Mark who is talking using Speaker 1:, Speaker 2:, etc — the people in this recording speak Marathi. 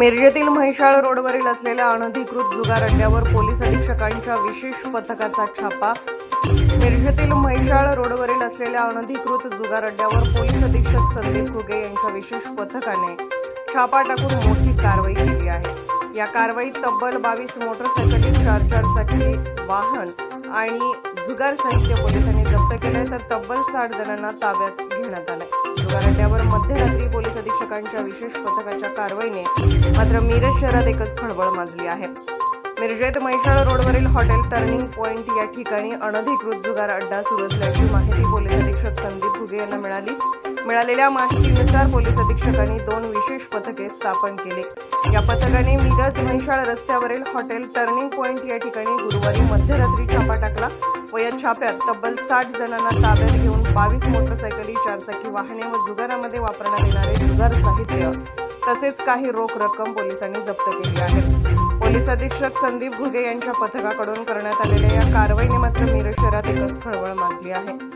Speaker 1: मिरजेतील म्हैसाळ रोडवरील असलेल्या अनधिकृत जुगार अड्ड्यावर पोलीस अधीक्षकांच्या विशेष पथकाचा छापा. मिरजेतील म्हैसाळ रोडवरील असलेल्या अनधिकृत जुगार अड्ड्यावर पोलीस अधीक्षक संदीप घुगे यांच्या विशेष पथकाने छापा टाकून मोठी कारवाई केली आहे. या कारवाईत तब्बल बावीस मोटरसायकली चार चार चाकी वाहन आणि जुगार साहित्य पोलिसांनी जप्त केलंय तर तब्बल साठ जणांना ताब्यात घेण्यात आलंय. जुगार अड्ड्यावर मध्यरात्री पोलीस पथकांच्या विशेष पथकाच्या कारवाईने मात्र मिरज शहरात एकच खळबळ माजली आहे. मिरजेत म्हैसाळ रोडवरील हॉटेल टर्निंग पॉइंट या ठिकाणी अनधिकृत जुगार अड्डा सुरू असल्याची माहिती पोलीस अधीक्षक संदीप घुगे यांना मिळाली. मिळालेल्या माहितीनुसार पोलीस अधीक्षकांनी दोन विशेष पथके स्थापन केले. या पथकाने मिरज म्हैसाळ रस्त्यावरील हॉटेल टर्निंग पॉइंट या ठिकाणी गुरुवारी मध्यरात्री छापा छाप्यात तब्बल साठ जणांना ताब्यात घेऊन बावीस मोटरसायकली चारचाकी वाहने व जुगारामध्ये वापरण्यात येणारे जुगार साहित्य तसेच काही रोख रक्कम पोलिसांनी जप्त केली आहे. पोलीस अधीक्षक संदीप घुगे यांच्या पथकाकडून करण्यात आलेल्या या कारवाईने मात्र मिरज शहरात एकच खळबळ माजली आहे.